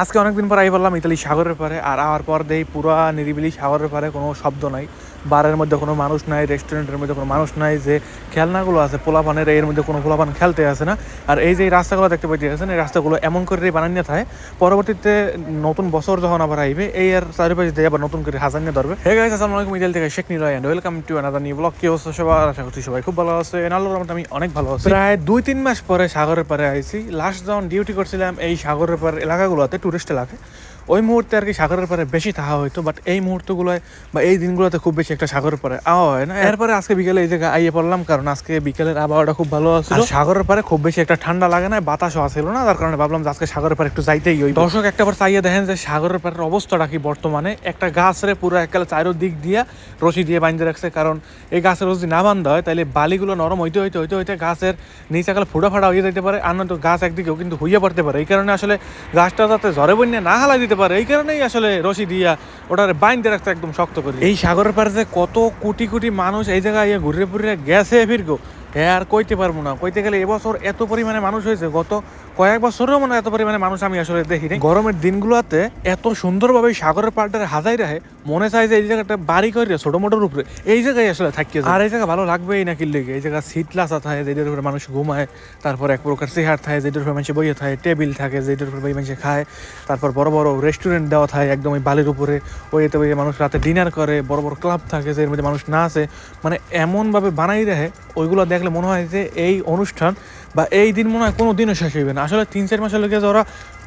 আজকে অনেকদিন পর আই বললাম, ইতালি সাগরের পারে আর আওয়ার পর দেই পুরা নিরিবিলি সাগরের পারে কোনো শব্দ নাই। বারের মধ্যে কোনো মানুষ নাই রেস্টুরেন্টের মধ্যে কোনো মানুষ নাই, যে খেলনাগুলো আছে, পোলাপানের এর মধ্যে কোনো পোলাপান খেলতে আসে না। আর এই যে রাস্তাগুলো দেখতে পাইতে আছেন এই রাস্তাগুলো এমন করে বানানিয়ে থাকে, পরবর্তীতে নতুন বছর যখন আবার আইবে, এই আর চারিপাশে দিয়ে আবার নতুন করে হাজার নিয়ে ধরবে। হে গাইস আসসালামু আলাইকুম থেকে Sheikh Niloy and welcome to another new blog কি অবস্থা সবার? আশা করছি সবাই খুব ভালো আছে রহমতে আমি অনেক ভালো আছি। প্রায় দুই তিন মাস পরে সাগরের পারে আইছি। লাস্ট যখন ডিউটি করছিলাম, এই সাগরের পার এলাকাগুলোতে টুরিস্ট এলাকায়। ওই মুহূর্তে আর কি সাগরের পারে বেশি থাকা হইতো বাট এই মুহূর্তগুলোয় বা এই দিনগুলোতে খুব বেশি একটা সাগরের পারে আওয়া হয় না? এরপরে আজকে বিকেলে এই জায়গায় আইয়ে পড়লাম কারণ আজকে বিকেলের আবহাওয়াটা খুব ভালো আছে সাগরের পারে খুব বেশি একটা ঠান্ডা লাগে না বাতাসও আসছিল না তার কারণে ভাবলাম আজকে সাগরের পারে একটু যাইতেই ওই দর্শক একটা বার চাইয়ে দেখেন যে সাগরের পারের অবস্থাটা কি বর্তমানে। একটা গাছ রে পুরো একালে চারো দিক দিয়ে রশি দিয়ে বাঁধতে রাখছে কারণ এই গাছের রশি না বান্ধা হয় তাহলে বালিগুলো নরম হইতে হইতে হইতে হইতে গাছের নিচে একালে ফুটা ফাটা হয়ে যেতে পারে আর গাছ একদিকেও কিন্তু হইয়া পড়তে পারে। এই কারণে আসলে গাছটা যাতে ঝরে বন্যা না হালাই দিতে পারে এই কারণেই আসলে রশি দিয়া ওটারে বাইন্দে রাখতে একদম শক্ত করে। এই সাগরের পারে যে কত কোটি কোটি মানুষ এই জায়গায় ইয়ে ঘুরে ফুরে গেছে ফিরগো। হ্যাঁ আর কইতে পারব না। কইতে গেলে এবছর এত পরিমাণে মানুষ হয়েছে। গত কয়েক বছরেও মনে এত পরিমাণে মানুষ আমি আসলে দেখিনি গরমের দিনগুলোতে এত সুন্দরভাবে সাগরের পাড়টারে হাজাই রাখে, মনে চায় যে এই জায়গাটা বাড়ি করে ছোট মোটোর উপরে এই জায়গায় আসলে যায়। আর এই জায়গা ভালো লাগবেই না কিনলে এই জায়গা সিট লাসা থাকে, যেটার উপরে মানুষ ঘুমায়, তারপর এক প্রকার চেহার থাকে, যেটার উপরে মানুষ বইয়ে থাকে, টেবিল থাকে, যেটার উপরে বই মানুষ খায়, তারপর বড় বড় রেস্টুরেন্ট দেওয়া থাকে একদম ওই বালির উপরে ওইতে ওই মানুষ রাতে ডিনার করে, বড় বড় ক্লাব থাকে যে এর মধ্যে মানুষ না আছে মানে এমনভাবে বানাই রাখে ওইগুলো দেখলে মনে হয় যে এই অনুষ্ঠান বা এই দিন মনে হয় কোনো দিনও শেষ হইবে না। আসলে তিন, চার মাসের লোকের ওরা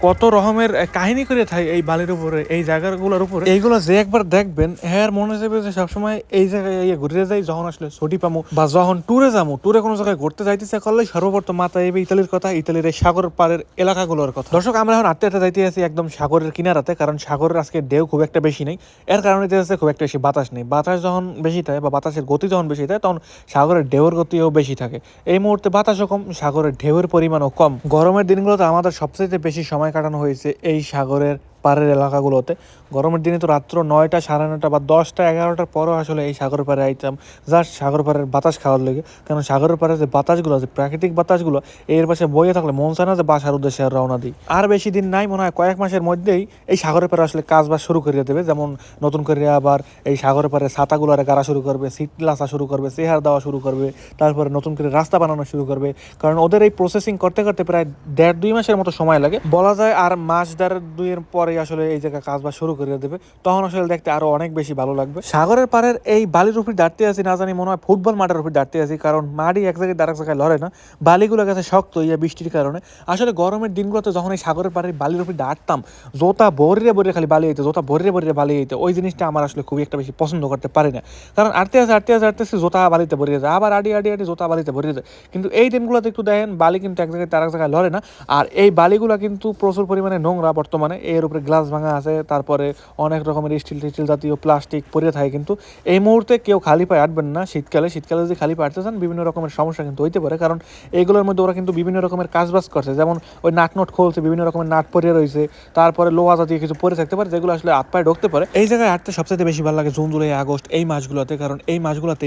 কত রকমের কাহিনী করে থাকে এই বালির উপরে, এই জায়গাগুলোর উপরে। এইগুলো যে একবার দেখবেন হ্যাঁ মনে যাবে যে সবসময় এই জায়গায় ঘুরে যাই, যখন আসলে ছুটি পামু, বা যখন ট্যুরে যাব ট্যুরে কোনো জায়গায় ঘুরতে যাইতেছে করলে সর্বপ্রথম মাথায় এবে ইতালির কথা, ইতালির এই সাগর পাড়ের এলাকাগুলোর কথা। দর্শক, আমরা এখন আটতে যাইতে আছি একদম সাগরের কিনারাতে, কারণ সাগরের আজকে ঢেউ খুব একটা বেশি নেই। এর কারণে যে খুব একটা বেশি বাতাস নেই। বাতাস যখন বেশি থাকে, বা বাতাসের গতি যখন বেশি থাকে, তখন সাগরের ঢেউয়ের গতিও বেশি থাকে। এই মুহূর্তে বাতাসও কম, সাগরের ঢেউয়ের পরিমাণও কম। গরমের দিনগুলোতে আমাদের সবচেয়ে বেশি সময় কাটানো হয়েছে এই সাগরের পাড়ের এলাকাগুলোতে। গরমের দিনে তো রাত্র নয়টা সাড়ে নয়টা বা দশটা এগারোটার পরও আসলে এই সাগর পাড়ে আইতাম। জাস্ট সাগর পাড়ের বাতাস খাওয়ার লেগে। কারণ সাগরের পাড়ে যে বাতাসগুলো আছে, প্রাকৃতিক বাতাসগুলো, এর পাশে বইয়ে থাকলে মন চায় না যে বাসার উদ্দেশ্যে রওনা দিই। আর বেশি দিন নাই, মনে হয় কয়েক মাসের মধ্যেই এই সাগরের পাড়ে আসলে কাজ বাজ শুরু করে দেবে। যেমন নতুন করে আবার এই সাগরের পাড়ে ছাতাগুলোর গাড়া শুরু করবে সিট লাসা শুরু করবে, চেহার দেওয়া শুরু করবে, তারপরে নতুন করে রাস্তা বানানো শুরু করবে। কারণ ওদের এই প্রসেসিং করতে করতে প্রায় দেড় দুই মাসের মতো সময় লাগে। বলা যায় আর মাস দেড় দুইয়ের পরে আসলে এই জায়গায় কাজ বাজ শুরু করে দেবে, তখন আসলে দেখতে আরও অনেক বেশি ভালো লাগবে। সাগরের পাড়ের এই বালির উপর দাঁড়তে আছি, না জানি মনে হয় ফুটবল মাঠের উপর দাঁড়তে আছি, কারণ মাটি এক জায়গায় আরেক জায়গায় লড়ে না। বালিগুলো গেছে শক্ত ইয়া বৃষ্টির কারণে। আসলে গরমের দিনগুলোতে যখন এই সাগরের পাড়ের বালির উপর দাঁড়তাম, জোতা বরিয়ে বরিয়ে খালি বালি হইতে, জোতা বরিয়ে বরিয়ে বালি হইতে, ওই জিনিসটা আমার আসলে খুবই একটা বেশি পছন্দ করতে পারি না। কারণ আটতে আছে আটতে আছে আটতে আছে, জোতা বালিতে ভরিয়ে যায়, আবার আডি আডি আডি জোতা বালিতে ভরিয়ে যায়। কিন্তু এই দিনগুলোতে একটু দেখেন, বালি কিন্তু এক জায়গায় তার জায়গায় লড়ে না। আর এই বালিগুলো কিন্তু প্রচুর পরিমাণে নোংরা বর্তমানে, এর উপরে গ্লাস ভাঙা আছে, তারপরে অনেক রকমের স্টিল টিস্টিল জাতীয় প্লাস্টিক পরে থাকে, কিন্তু এই মুহূর্তে কেউ খালি পায়ে আটবেন না। শীতকালে শীতকালে যদি খালি পায়ে আটতে চান বিভিন্ন রকমের সমস্যা কিন্তু হইতে পারে, কারণ এইগুলোর মধ্যে ওরা কিন্তু বিভিন্ন রকমের কাজবাজ করছে। যেমন ওই নাট নোট খুলছে, বিভিন্ন রকমের নাট পরে রয়েছে তারপরে লোহা জাতীয় কিছু পরে থাকতে পারে, যেগুলো আসলে হাত পায়ে ঢুকতে পারে। এই জায়গায় হাঁটতে সবচেয়ে বেশি ভালো লাগে জুন, জুলাই, আগস্ট এই মাসগুলোতে, কারণ এই মাসগুলোতে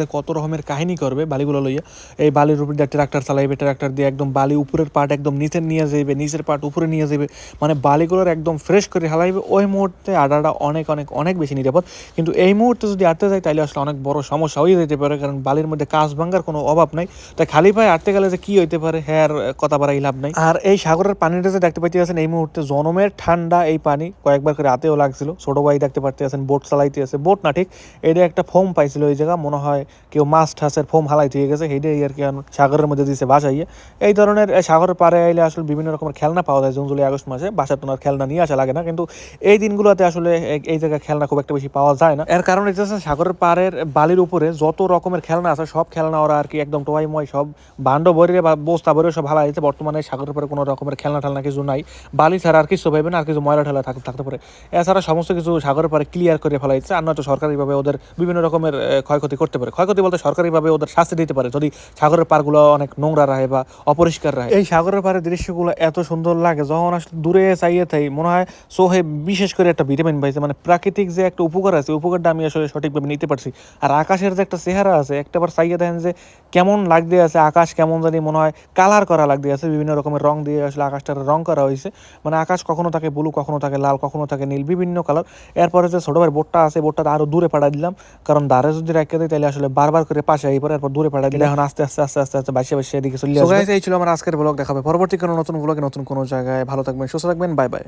যে কত রকমের কাহিনী করবে, বালিগুলো লইয়া, এই বালির উপর দিয়ে ট্রাক্টর চালাইবে ট্রাক্টর দিয়ে একদম বালি উপরের পার্ট একদম নিচে নিয়ে যাবে নিচের পার্ট উপরে নিয়ে যাবে মানে বালিগুলোর একদম ফ্রেশ করে হালাইবে, ওই মুহূর্তে আডাটা অনেক অনেক অনেক বেশি নিরাপদ। কিন্তু এই মুহূর্তে যদি আটতে যায় তাহলে আসলে অনেক বড় সমস্যা হয়ে যেতে পারে, কারণ বালির মধ্যে কাজ ভাঙ্গার কোনো অভাব নাই। তাই খালি পায়ে আটতে গেলে যে কি হইতে পারে হ্যাঁ কথা বাড়াই লাভ নাই। আর এই সাগরের পানিটা যে দেখতে পাইতে আছেন এই মুহূর্তে জনমের ঠান্ডা এই পানি কয়েকবার করে হাতেও লাগছিল। ছোট ভাই দেখতে পারতে আছেন বোট চালাইতে আছে বোট না ঠিক এটা একটা ফোম পাইছিল ওই জায়গা, মনে হয় কেউ মাছ ঠাসের ফোম হালাইতে হয়ে গেছে সেইটাই আর কি সাগরের মধ্যে দিয়েছে বাসাইয়ে এই ধরনের সাগরের পাড়ে আইলে আসলে বিভিন্ন রকমের খেলনা পাওয়া যায়, জুন, জুলাই, আগস্ট মাসে বাসা তোমার খেলনা নিয়ে আসা লাগে না, কিন্তু এই দিনগুলোতে আসলে এই জায়গায় খেলনা খুব একটা বেশি পাওয়া যায় না। এর কারণ হচ্ছে সাগরের পাড়ের বালির উপরে যত রকমের খেলনা আছে, সব খেলনা ওরা আর কি একদম টোয়াইময় সব বান্ড ভরিয়ে বা বস্তা ভরে সব হালা দিতে বর্তমানে সাগরের পাড়ে কোনো রকমের খেলনা ঠেলনা কিছু নাই। বালি ছাড়া আর কিছু পাইবেন আর কিছু ময়লা ঠেলা থাক- থাকতে পারে। এছাড়া সমস্ত কিছু সাগরের পাড়ে ক্লিয়ার করে ফেলাইছে আর নয়তো সরকারিভাবে ওদের বিভিন্ন রকমের ক্ষয়ক্ষতি করতে পারে। ক্ষয়ক্ষতি বলতে সরকারিভাবে ওদের শাস্তি দিতে পারে, যদি সাগরের পাড়গুলো অনেক নোংরা রাখে বা অপরিষ্কার রাখে এই সাগরের পাড়ের দৃশ্যগুলো এত সুন্দর লাগে, যখন আসলে দূরে চাইয়ে থাই মনে হয় সোহেব বিশেষ করে একটা ভিটামিন পাইছে মানে প্রাকৃতিক যে একটা উপকার আছে উপকারটা আমি আসলে সঠিকভাবে নিতে পারছি। আর আকাশের যে একটা চেহারা আছে একটাবার সাইয়া দেখেন যে কেমন লাগতে আছে আকাশ কেমন জানি মনে হয় কালার করা লাগতে আছে বিভিন্ন রকমের রং দিয়ে আসলে আকাশটার রং করা হয়েছে। মানে আকাশ কখনো থাকে ব্লু কখনো থাকে লাল কখনো থাকে নীল বিভিন্ন কালার এরপরে যে ছোটো ভাই বোটটা আছে বোটটা আরও দূরে পাঠা দিলাম। কারণ দাঁড়ে যদি রেখে দিই তাহলে আসলে বারবার করে পাশে এই পরে এরপর দূরে পাঠা দিলে এখন আস্তে আস্তে আস্তে আস্তে আস্তে বাইশে বাইশে এদিকে চলে আসবে। এই ছিল আমার আজকের ব্লগ দেখাবে পরবর্তী কোনো নতুন ব্লগে নতুন কোনো জায়গায়। ভালো থাকবেন সুস্থ থাকবেন বাই বাই